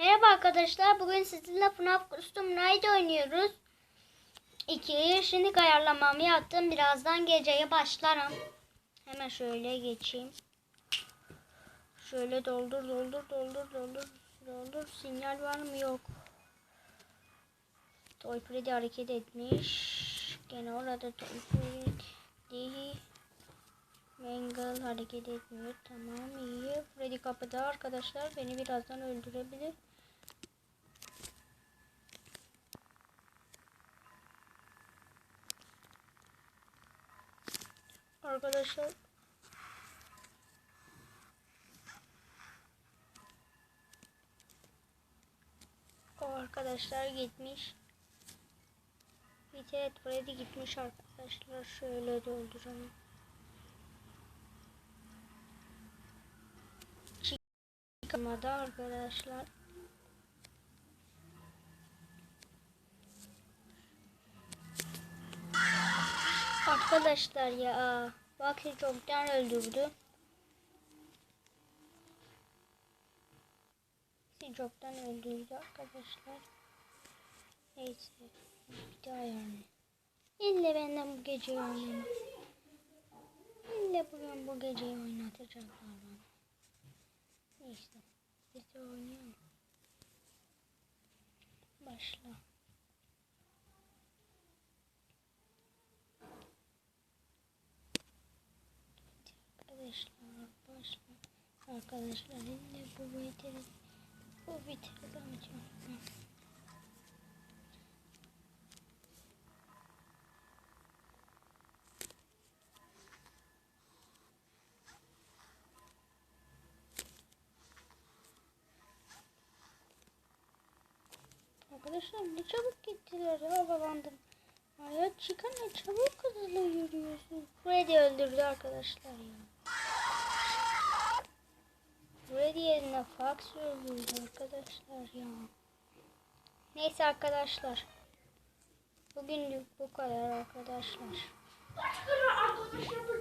Merhaba arkadaşlar. Bugün sizinle FNAF Custom Night oynuyoruz. 2 yaşını ayarlamamı yaptım. Birazdan geceye başlarım. Hemen şöyle geçeyim. Şöyle doldur doldur doldur doldur doldur. Sinyal var mı? Yok. Toy hareket etmiş. Gene orada Toy Freddy Mangle hareket etmiyor. Tamam iyi. Freddy kapıda arkadaşlar. Beni birazdan öldürebilir. Arkadaşlar o arkadaşlar gitmiş. Evet Freddy gitmiş arkadaşlar. Şöyle dolduralım. Çıkmadı arkadaşlar. Arkadaşlar ya Bakı çoktan öldürdü. Bizi çoktan öldürdü arkadaşlar. Neyse bir daha yani. İlle benden bu geceyi oynayın. İlle bugün bu geceyi oynatacaklar bana. Neyse biz de oynayalım. Başla. Başla. Arkadaşlar ille bu bitir. Bu bitir amcam. Arkadaşlar ne çabuk gittiler ya havalandım. Hayat çıkan ne çabuk hızlı yürüyorsun. Freddy öldürdü arkadaşlar ya. Freddy yerine Fox öldürdü arkadaşlar ya. Neyse arkadaşlar. Bugünlük bu kadar arkadaşlar